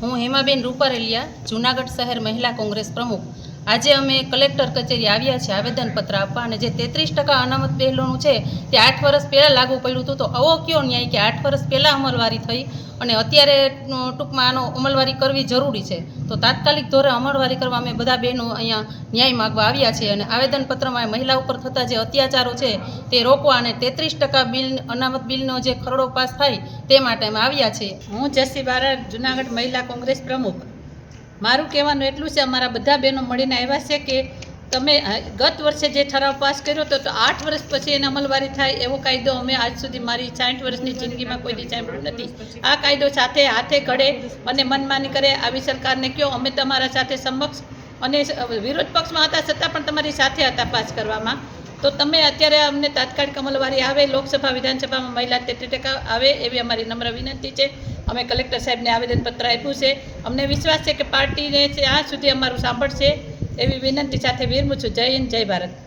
હું હેમાબેન રૂપરેલિયા જૂનાગઢ શહેર મહિલા કોંગ્રેસ પ્રમુખ આજે અમે કલેક્ટર કચેરી આવ્યા છે આવેદનપત્ર આપવા અને જે તેત્રીસ ટકા અનામત પહેલોનું છે તે આઠ વર્ષ પહેલાં લાગુ પડ્યું હતું. તો આવો કયો ન્યાય કે આઠ વર્ષ પહેલાં અમલવારી થઈ અને અત્યારે ટૂંકમાં આનો અમલવારી કરવી જરૂરી છે? તો તાત્કાલિક ધોરણે અમલવારી કરવા અમે બધા બહેનો અહીંયા ન્યાય માગવા આવ્યા છે અને આવેદનપત્રમાં મહિલા ઉપર થતા જે અત્યાચારો છે તે રોકવા અને તેત્રીસ ટકા બિલ, અનામત બિલનો જે ખરડો પાસ થાય તે માટે અમે આવ્યા છીએ. હું જસી બારા, જુનાગઢ મહિલા કોંગ્રેસ પ્રમુખ. મારું કહેવાનું એટલું છે, અમારા બધા બહેનો મળીને આવ્યા છે કે તમે ગત વર્ષે જે ઠરાવ પાસ કર્યો હતો, તો આઠ વર્ષ પછી એને અમલવારી થાય એવો કાયદો અમે આજ સુધી મારી સાઠ વર્ષની જિંદગીમાં કોઈ દી સાંભળ્યું નથી. આ કાયદો સાથે હાથે ઘડે અને મનમાની કરે આવી સરકારને કહો અમે તમારા સાથે સમક્ષ અને વિરોધ પક્ષમાં હતા છતાં પણ તમારી સાથે હતા પાસ કરવામાં. તો તમે અત્યારે અમને તાત્કાલિક અમલવારી આવે, લોકસભા, વિધાનસભામાં મહિલા તેત્રી ટકા આવે એવી અમારી નમ્ર વિનંતી છે. અમે કલેક્ટર સાહેબને આવેદનપત્ર આપ્યું છે. અમને વિશ્વાસ છે કે પાર્ટીને છે આ સુધી અમારું સાંભળશે એવી વિનંતી સાથે વિરમું છું. જય હિન્દ, જય ભારત.